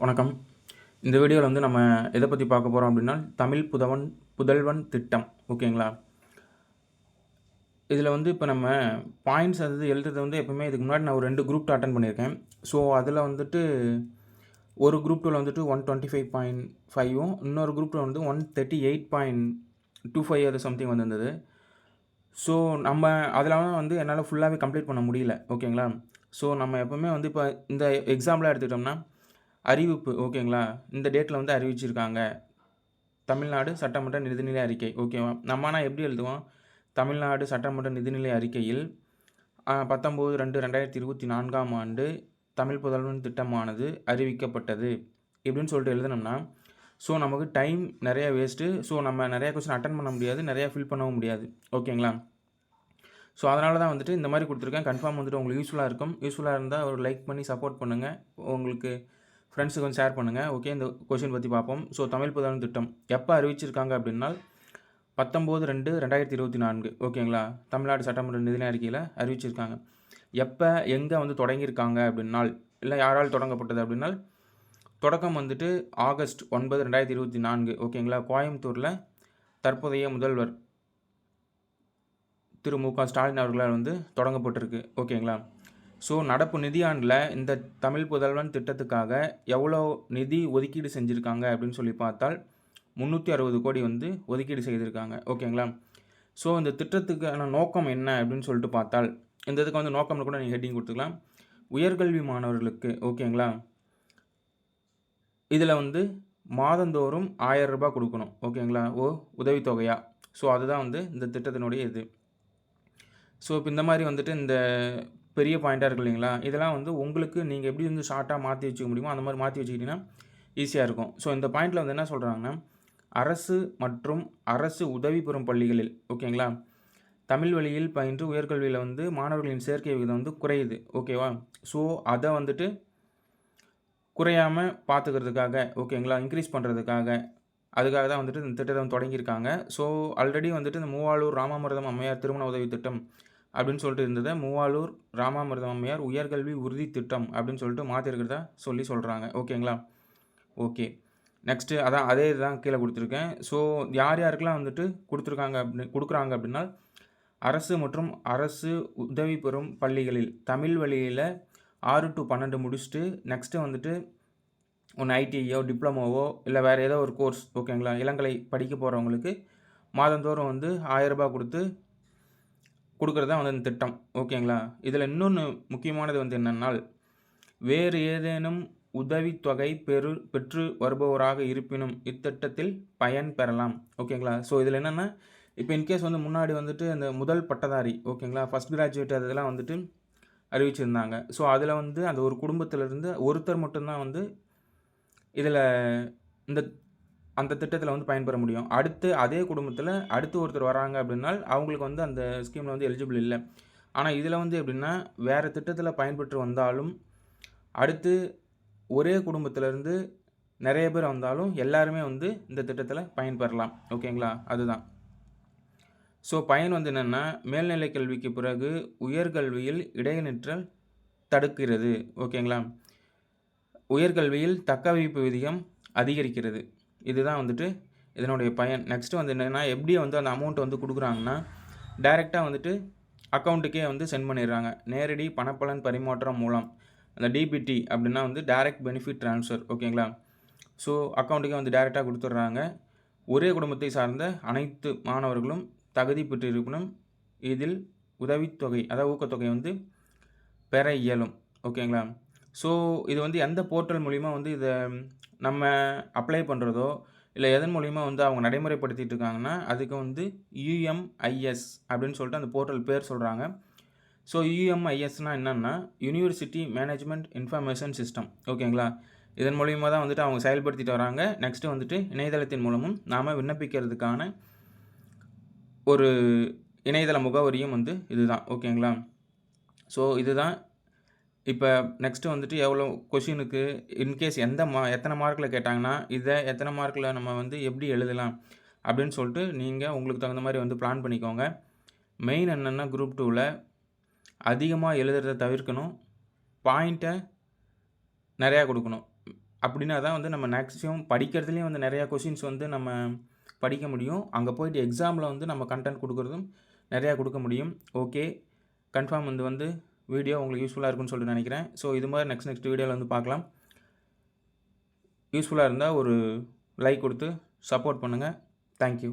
வணக்கம். இந்த வீடியோவில் வந்து நம்ம எதை பற்றி பார்க்க போகிறோம் அப்படின்னா தமிழ் புதவன் புதல்வன் திட்டம். ஓகேங்களா? இதில் வந்து இப்போ நம்ம பாயிண்ட்ஸ் அது எழுதுறது வந்து எப்பவுமே இதுக்கு முன்னாடி நான் ஒரு ரெண்டு குரூப் அட்டன் பண்ணியிருக்கேன். ஸோ அதில் வந்துட்டு ஒரு குரூப் டூவில் வந்துட்டு ஒன் டுவெண்ட்டி ஃபைவ் பாயிண்ட் ஃபைவும் இன்னொரு குரூப் டூ வந்து one thirty eight point two five அது சம்திங் வந்திருந்தது. ஸோ நம்ம அதில் வந்து என்னால் ஃபுல்லாகவே கம்ப்ளீட் பண்ண முடியல. ஓகேங்களா? ஸோ நம்ம எப்போவுமே வந்து இப்போ இந்த எக்ஸாம்பிளாக எடுத்துக்கிட்டோம்னா அறிவிப்பு ஓகேங்களா? இந்த டேட்டில் வந்து அறிவிச்சிருக்காங்க. தமிழ்நாடு சட்டமன்ற நிதிநிலை அறிக்கை ஓகேவா? நம்ம ஆனால் எப்படி எழுதுவோம்? தமிழ்நாடு சட்டமன்ற நிதிநிலை அறிக்கையில் பத்தொம்போது ரெண்டு ரெண்டாயிரத்தி இருபத்தி நான்காம் ஆண்டு தமிழ் புதல்வன் திட்டமானது அறிவிக்கப்பட்டது. இப்படின்னு சொல்லிட்டு எழுதணும்னா ஸோ நமக்கு டைம் நிறையா வேஸ்ட்டு ஸோ நம்ம நிறையா கொஸ்டின் அட்டன் பண்ண முடியாது நிறையா ஃபில் பண்ணவும் முடியாது ஓகேங்களா? ஸோ அதனால தான் வந்துட்டு இந்த மாதிரி கொடுத்துருக்கேன். கன்ஃபார்ம் வந்துட்டு உங்களுக்கு யூஸ்ஃபுல்லாக இருக்கும். யூஸ்ஃபுல்லாக இருந்தால் ஒரு லைக் பண்ணி சப்போர்ட் பண்ணுங்கள் உங்களுக்கு ஃப்ரெண்ட்ஸுக்கு வந்து ஷேர் பண்ணுங்கள் ஓகே இந்த கொஷின் பற்றி பார்ப்போம். ஸோ தமிழ் புதன் திட்டம். எப்போ அறிவிச்சிருக்காங்க அப்படின்னா பத்தொம்போது ரெண்டு ரெண்டாயிரத்தி இருபத்தி நான்கு. ஓகேங்களா தமிழ்நாடு சட்டமன்ற நிதிநிலை அறிக்கையில் அறிவிச்சிருக்காங்க. எப்போ எங்கே வந்து தொடங்கியிருக்காங்க அப்படின்னால் இல்லை யாரால் தொடங்கப்பட்டது அப்படின்னால் தொடக்கம் வந்துட்டு ஆகஸ்ட் ஒன்பது ரெண்டாயிரத்தி இருபத்தி நான்கு. ஓகேங்களா கோயம்புத்தூரில் தற்போதைய முதல்வர் திரு மு க ஸ்டாலின் அவர்களால் வந்து தொடங்கப்பட்டிருக்கு. ஓகேங்களா ஸோ நடப்பு நிதியாண்டில் இந்த தமிழ் புதல்வன் திட்டத்துக்காக எவ்வளோ நிதி ஒதுக்கீடு செஞ்சுருக்காங்க அப்படின்னு சொல்லி பார்த்தால் முந்நூற்றி அறுபது கோடி வந்து ஒதுக்கீடு செய்திருக்காங்க. ஓகேங்களா? ஸோ இந்த திட்டத்துக்கான நோக்கம் என்ன அப்படின்னு சொல்லிட்டு பார்த்தால் இந்த இதுக்கு வந்து நோக்கம்னு கூட நீங்கள் ஹெட்டிங் கொடுத்துக்கலாம். உயர்கல்வி மாணவர்களுக்கு ஓகேங்களா? இதில் வந்து மாதந்தோறும் ஆயிரம் ரூபாய் கொடுக்கணும் ஓகேங்களா? ஓ உதவித்தொகையாக ஸோ அதுதான் வந்து இந்த திட்டத்தினுடைய இது. ஸோ இப்போ இந்த மாதிரி வந்துட்டு இந்த பெரிய பாயிண்ட்டாக இருக்கு இல்லைங்களா? இதெல்லாம் வந்து உங்களுக்கு நீங்கள் எப்படி வந்து ஷார்ட்டாக மாற்றி வச்சுக்க முடியுமோ அந்த மாதிரி மாற்றி வச்சுக்கிட்டிங்கன்னா ஈஸியாக இருக்கும். ஸோ இந்த பாயிண்ட்டில் வந்து என்ன சொல்கிறாங்கன்னா அரசு மற்றும் அரசு உதவி பெறும் பள்ளிகளில் ஓகேங்களா தமிழ் வழியில் பயின்று உயர்கல்வியில் வந்து மாணவர்களின் சேர்க்கை விகிதம் வந்து குறையுது ஓகேவா ஸோ அதை வந்துட்டு குறையாமல் பார்த்துக்கிறதுக்காக ஓகேங்களா இன்க்ரீஸ் பண்ணுறதுக்காக அதுக்காக தான் வந்துட்டு இந்த திட்டத்தை தொடங்கியிருக்காங்க. ஸோ ஆல்ரெடி வந்துட்டு இந்த மூவாலூர் ராமாமிரதம் அம்மையார் திருமண உதவி திட்டம் அப்படின்னு சொல்லிட்டு இருந்ததை மூவாலூர் ராமாமிர்தம் அம்மையார் உயர்கல்வி உறுதி திட்டம் அப்படின்னு சொல்லிட்டு மாற்றிருக்கிறதா சொல்லி சொல்கிறாங்க ஓகேங்களா? ஓகே. நெக்ஸ்ட்டு அதான் அதே இதுதான் கீழே கொடுத்துருக்கேன். ஸோ யார் யாருக்கெல்லாம் வந்துட்டு கொடுத்துருக்காங்க அப்படின்னு கொடுக்குறாங்க அப்படின்னா அரசு மற்றும் அரசு உதவி பெறும் பள்ளிகளில் தமிழ் வழியில் ஆறு டு பன்னெண்டு முடிச்சுட்டு நெக்ஸ்ட்டு வந்துட்டு ஒன்று ஐடிஐயோ டிப்ளமோவோ இல்லை வேறு ஏதோ ஒரு கோர்ஸ் ஓகேங்களா? இளங்கலை படிக்க போகிறவங்களுக்கு மாதந்தோறும் வந்து ஆயரரூபா கொடுத்து கொடுக்குறது தான் வந்து இந்த திட்டம். ஓகேங்களா? இதில் இன்னொன்று முக்கியமானது வந்து என்னென்னால் வேறு ஏதேனும் உதவித்தொகை பெரு பெற்று வருபவராக இருப்பினும் இத்திட்டத்தில் பயன் பெறலாம். ஓகேங்களா? ஸோ இதில் என்னென்னா இப்போ இன்கேஸ் வந்து முன்னாடி வந்துட்டு அந்த முதல் பட்டதாரி ஓகேங்களா? ஃபஸ்ட் கிராஜுவேட் அதெல்லாம் வந்துட்டு அறிவிச்சிருந்தாங்க. ஸோ அதில் வந்து அந்த ஒரு குடும்பத்திலேருந்து ஒருத்தர் மட்டும்தான் வந்து இதில் இந்த அந்த திட்டத்தில் வந்து பயன்பெற முடியும். அடுத்து அதே குடும்பத்தில் அடுத்து ஒருத்தர் வராங்க அப்படின்னால் அவங்களுக்கு வந்து அந்த ஸ்கீமில் வந்து எலிஜிபிள் இல்லை. ஆனால் இதில் வந்து எப்படின்னா வேறு திட்டத்தில் பயன்பெற்று வந்தாலும் அடுத்து ஒரே குடும்பத்திலேருந்து நிறைய பேர் வந்தாலும் எல்லாருமே வந்து இந்த திட்டத்தில் பயன்பெறலாம் ஓகேங்களா அதுதான். ஸோ பயன் வந்து என்னென்னா மேல்நிலை கல்விக்கு பிறகு உயர்கல்வியில் இடைநிற்றல் தடுக்கிறது. ஓகேங்களா உயர்கல்வியில் தக்கவைப்பு விதிகம் அதிகரிக்கிறது. இதுதான் வந்துட்டு இதனுடைய பயன். நெக்ஸ்ட்டு வந்து என்னென்னா எப்படி வந்து அந்த அமௌண்ட் வந்து கொடுக்குறாங்கன்னா டைரெக்டாக வந்துட்டு அக்கௌண்ட்டுக்கே வந்து சென்ட் பண்ணிடுறாங்க. நேரடி பணப்பலன் பரிமாற்றம் மூலம். அந்த டிபிடி அப்படின்னா வந்து டைரக்ட் பெனிஃபிட் ட்ரான்ஸ்ஃபர் ஓகேங்களா? ஸோ அக்கௌண்ட்டுக்கே வந்து டைரெக்டாக கொடுத்துட்றாங்க. ஒரே குடும்பத்தை சார்ந்த அனைத்து மாணவர்களும் தகுதி பெற்றிருப்பினும் இதில் உதவித்தொகை அதாவது ஊக்கத்தொகை வந்து பெற இயலும் ஓகேங்களா? ஸோ இது வந்து எந்த போர்ட்டல் மூலிமா வந்து இதை நம்ம அப்ளை பண்ணுறதோ இல்லை எதன் மூலிமா வந்து அவங்க நடைமுறைப்படுத்திட்டு இருக்காங்கன்னா அதுக்கு வந்து யுஎம்ஐஎஸ் அப்படின்னு சொல்லிட்டு அந்த போர்ட்டல் பேர் சொல்கிறாங்க ஸோ யூஎம்ஐஎஸ்னால் என்னென்னா யூனிவர்சிட்டி மேனேஜ்மெண்ட் இன்ஃபர்மேஷன் சிஸ்டம் ஓகேங்களா இதன் மூலிமா தான் வந்துட்டு அவங்க செயல்படுத்திட்டு வராங்க. நெக்ஸ்ட்டு வந்துட்டு இணையதளத்தின் மூலமும் நாம் விண்ணப்பிக்கிறதுக்கான ஒரு இணையதள முகவரியும் வந்து இதுதான். ஓகேங்களா ஸோ இதுதான் இப்போ நெக்ஸ்ட்டு வந்துட்டு எவ்வளோ கொஷினுக்கு இன்கேஸ் எந்த மா எத்தனை மார்க்கில் கேட்டாங்கன்னா இதை எத்தனை மார்க்கில் நம்ம வந்து எப்படி எழுதலாம் அப்படின்னு சொல்லிட்டு நீங்கள் உங்களுக்கு தகுந்த மாதிரி வந்து பிளான் பண்ணிக்கோங்க. மெயின் என்னென்னா குரூப் டூவில் அதிகமாக எழுதுறத தவிர்க்கணும். பாயிண்ட்டை நிறையா கொடுக்கணும். அப்படின்னா தான் வந்து நம்ம மேக்ஸிமம் படிக்கிறதுலேயும் வந்து நிறையா கொஷின்ஸ் வந்து நம்ம படிக்க முடியும். அங்கே போயிட்டு எக்ஸாமில் வந்து நம்ம கண்டென்ட் கொடுக்குறதும் நிறையா கொடுக்க முடியும். ஓகே கன்ஃபார்ம் வந்து வந்து வீடியோ உங்களுக்கு யூஸ்ஃபுல்லாக இருக்கும்னு சொல்லிட்டு நினைக்கிறேன். ஸோ இது மாதிரி நெக்ஸ்ட் நெக்ஸ்ட் வீடியோவில் வந்து பார்க்கலாம். யூஸ்ஃபுல்லாக இருந்தால் ஒரு லைக் கொடுத்து சப்போர்ட் பண்ணுங்கள் தேங்க்யூ